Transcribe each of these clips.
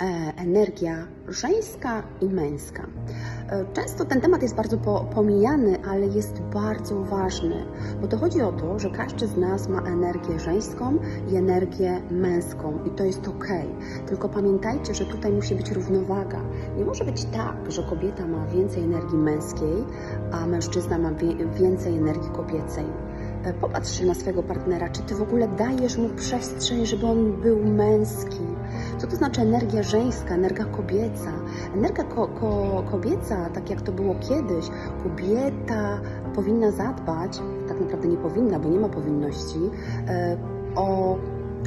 e, energia żeńska i męska. E, Często ten temat jest bardzo po, pomijany, ale jest bardzo ważny, bo to chodzi o to, że każdy z nas ma energię żeńską i energię męską i to jest ok. Tylko pamiętajcie, że tutaj musi być równowaga. Nie może być tak, że kobieta ma więcej energii męskiej, a mężczyzna ma więcej energii kobiecej. E, Popatrz na swojego partnera, czy ty w ogóle dajesz mu przestrzeń, żeby on był męski. Co to znaczy energia żeńska, energia kobieca? Energia ko ko kobieca, tak jak to było kiedyś, kobieta powinna zadbać, tak naprawdę nie powinna, bo nie ma powinności, e, o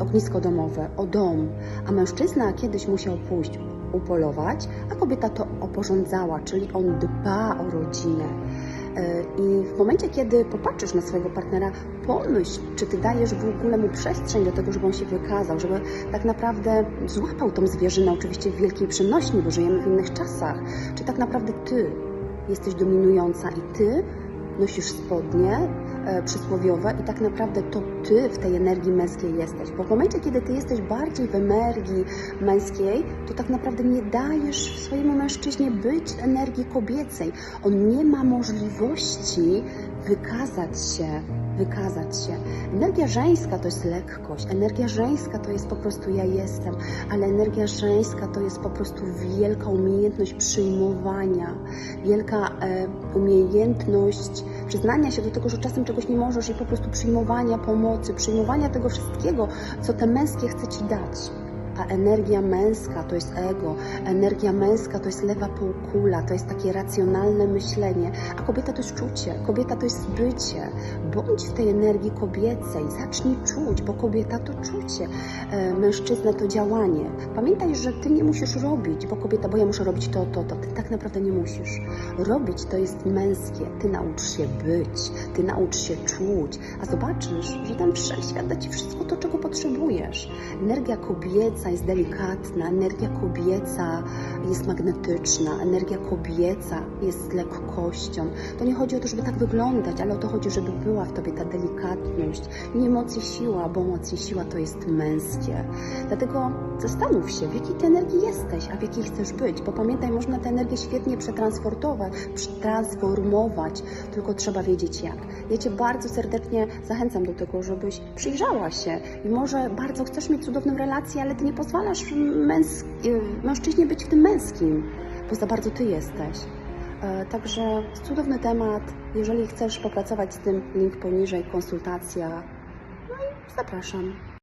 ognisko domowe, o dom, a mężczyzna kiedyś musiał pójść upolować, a kobieta to oporządzała, czyli on dba o rodzinę. E, I w momencie, kiedy popatrzysz na swojego partnera, pomyśl, czy ty dajesz w ogóle mu przestrzeń do tego, żeby on się wykazał, żeby tak naprawdę złapał tą zwierzynę, oczywiście w wielkiej przenośni, bo żyjemy w innych czasach. Czy tak naprawdę ty jesteś dominująca i ty nosisz spodnie e, przysłowiowe i tak naprawdę to ty w tej energii męskiej jesteś. Bo w momencie, kiedy ty jesteś bardziej w energii męskiej, to tak naprawdę nie dajesz swojemu mężczyźnie być energii kobiecej. On nie ma możliwości wykazać się, wykazać się. Energia żeńska to jest lekkość, energia żeńska to jest po prostu ja jestem, ale energia żeńska to jest po prostu wielka umiejętność przyjmowania, wielka e, umiejętność przyznania się do tego, że czasem czegoś nie możesz i po prostu przyjmowania pomocy, przyjmowania tego wszystkiego, co te męskie chce ci dać. A energia męska to jest ego, energia męska to jest lewa półkula, to jest takie racjonalne myślenie, a kobieta to jest czucie, kobieta to jest bycie. Bądź w tej energii kobiecej, zacznij czuć, bo kobieta to czucie, e, mężczyzna to działanie. Pamiętaj, że ty nie musisz robić, bo kobieta, bo ja muszę robić to, to, to. Ty tak naprawdę nie musisz. Robić to jest męskie, ty naucz się być, ty naucz się czuć, a zobaczysz, że ten wszechświat da ci wszystko to, czego potrzebujesz. Energia kobieca jest delikatna, energia kobieca jest magnetyczna, energia kobieca jest lekkością. To nie chodzi o to, żeby tak wyglądać, ale o to chodzi, żeby była w tobie ta delikatność. Nie emocje siła, bo emocje siła to jest męskie. Dlatego zastanów się, w jakiej ty energii jesteś, a w jakiej chcesz być, bo pamiętaj, można tę energię świetnie przetransportować, przetransformować, tylko trzeba wiedzieć jak. Ja Cię bardzo serdecznie zachęcam do tego, żebyś przyjrzała się i może bardzo chcesz mieć cudowną relację, ale Ty nie pozwalasz męs- y, mężczyźnie być w tym męskim, bo za bardzo Ty jesteś. E, Także cudowny temat. Jeżeli chcesz popracować z tym, link poniżej, konsultacja. No i zapraszam.